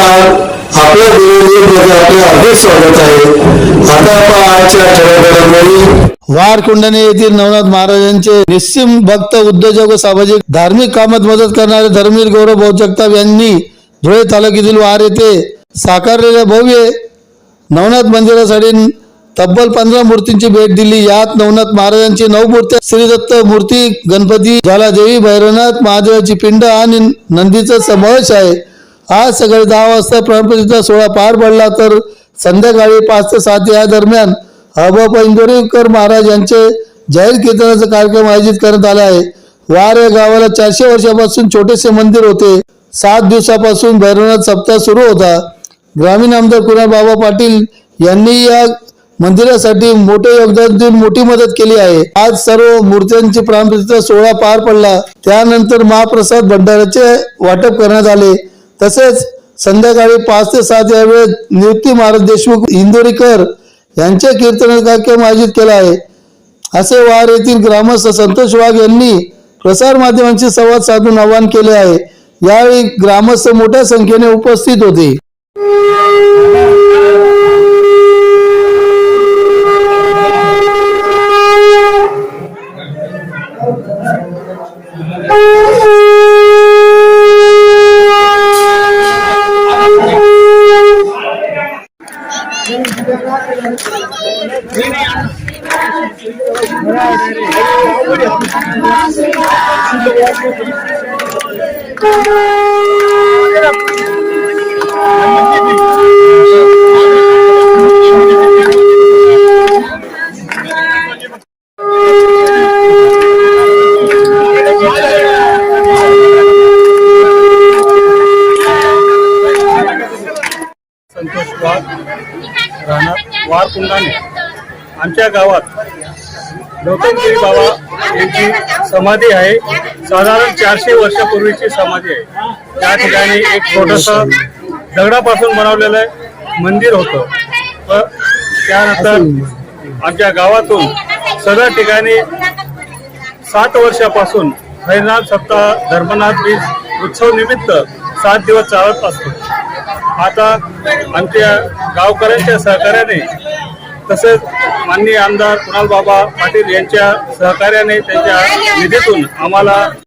आपल्या देवीमध्ये आपले हार्दिक स्वागत आहे. आता आपण आजच्या वारकुंडणे येथील नवनाथ महाराजांचे निस्सिम भक्त उद्योजक व सामाजिक धार्मिक कामात मदत करणारे धर्मवीर गौरव भाऊ यांनी धुळे तालुक्यातील वार येथे साकारलेल्या भव्य नवनाथ मंदिरासाठी तब्बल पंधरा मूर्तींची भेट दिली. यात नवनाथ महाराजांची नऊ मूर्ती श्री दत्त मूर्ती गणपती ज्वालादेवी भैरवनाथ महादेवाची पिंड आणि नंदीचा समावेश आहे. आज सकाळी दहा वाजता प्राणप्रतिष्ठा सोहळा पार पडला तर संध्याकाळी पाच ते सात या दरम्यान हबा इंदोरीकर महाराज यांचे जाहीर कीर्तनाचा कार्यक्रम आयोजित करण्यात आला आहे. वार या गावाला चारशे वर्षापासून छोटेसे मंदिर होते. सात दिवसापासून भैरवनाथ सप्ताह सुरू होता. ग्रामीण आमदार कुणाल बाबा पाटील यांनी या मंदिरासाठी मोठे योगदान देऊन मोठी मदत केली आहे. आज सर्व मूर्त्यांची प्राणप्रतिष्ठा सोहळा पार पडला. त्यानंतर महाप्रसाद भंडाराचे वाटप करण्यात आले. तसेच संध्याकाळी पाच ते सात या वेळेत नियुक्ती महाराज देशमुख इंदोरीकर यांच्या कीर्तन कार्यक्रम आयोजित केला आहे. असे वार येथील ग्रामस्थ संतोष वाघ यांनी प्रसार माध्यमांशी संवाद साधून आवाहन केले आहे. यावेळी ग्रामस्थ मोठ्या संख्येने उपस्थित होते. Thank you. राहणार वार कुंडाने. आमच्या गावात गौतमगिरी बाबा यांची समाधी आहे. साधारण चारशे वर्षापूर्वीची समाधी आहे. त्या ठिकाणी एक छोटस दगडापासून बनवलेलं मंदिर होतं. व त्यानंतर आमच्या गावातून सगळ्या ठिकाणी सात वर्षापासून हरिनाथ सप्ताह धर्मनाथ बीज उत्सव निमित्त सात दिवस चालत असतो. आता आमच्या गावकऱ्यांच्या सहकार्याने तसेच माननीय आमदार कुणाल बाबा पाटील यांच्या सहकार्याने त्यांच्या निधीतून आम्हाला